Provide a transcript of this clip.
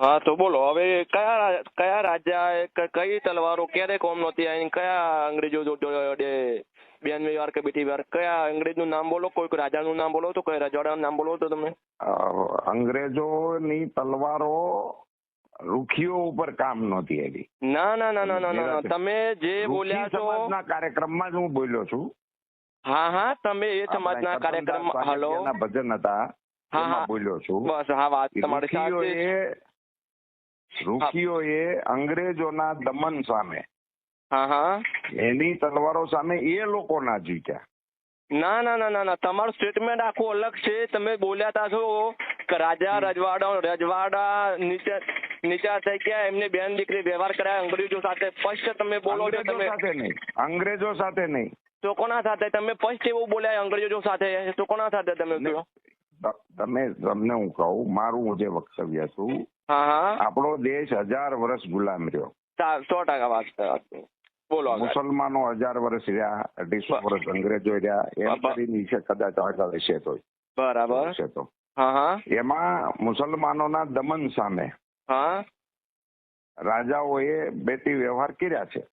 હા તો બોલો હવે કયા કયા રાજા કઈ તલવારો ક્યારે કોમ નહોતી આવી કયા અંગ્રેજો જો- જો- જોડે બેન વ્યવહાર કે બેટી વાર કયા અંગ્રેજનું નામ બોલો કોઈક રાજાનું નામ બોલો તો કઈ રજવાડાનું નામ બોલો તો તમે? અંગ્રેજો અંગ્રેજોની તલવારો રૂખીઓ ઉપર કામ નહોતી આવી. ના ના ના ના ના ના ના. તમે જે બોલ્યા છો કાર્યક્રમમાં જ હું બોલ્યો છું. હા હા તમે એ સમાજના કાર્યક્રમ હલો? ભજન હતા હા, હા. બોલ્યો છું. બસ હા વાત તમારી સાચી રૂખીઓએ અંગ્રેજોના દમન સામે હા હા. એની તલવારો સામે એ લોકો ના જીત્યા. ના ના ના ના ના. તમારું સ્ટેટમેન્ટ આખું અલગ છે. તમે બોલ્યા તા છો કે રાજા રજવાડા રજવાડા નીચે નીચા થઈ ગયા. એમને બેન દીકરી વ્યવહાર કરાય અંગ્રેજો સાથે. ફર્સ્ટ તમે બોલો છો તમે સાથે નહીં. અંગ્રેજો સાથે નહીં. તો કોના સાથે. તમે ફર્સ્ટ એવું બોલ્યા અંગ્રેજો સાથે. તો કોના સાથે તમે તમે તમને હું કહું મારું જે વક્તવ્ય છું આપણો દેશ હજાર વર્ષ ગુલામ રહ્યો. સો ટકા વાત છે બોલો મુસલમાનો હજાર વર્ષ રહ્યા અઢીસો વર્ષ અંગ્રેજો રહ્યા એમ બ- કરીને છે કદાચ આગળ હશે તો. બરાબર. હશે તો. એમાં મુસલમાનોના દમન સામે રાજાઓએ બેટી વ્યવહાર કર્યા છે.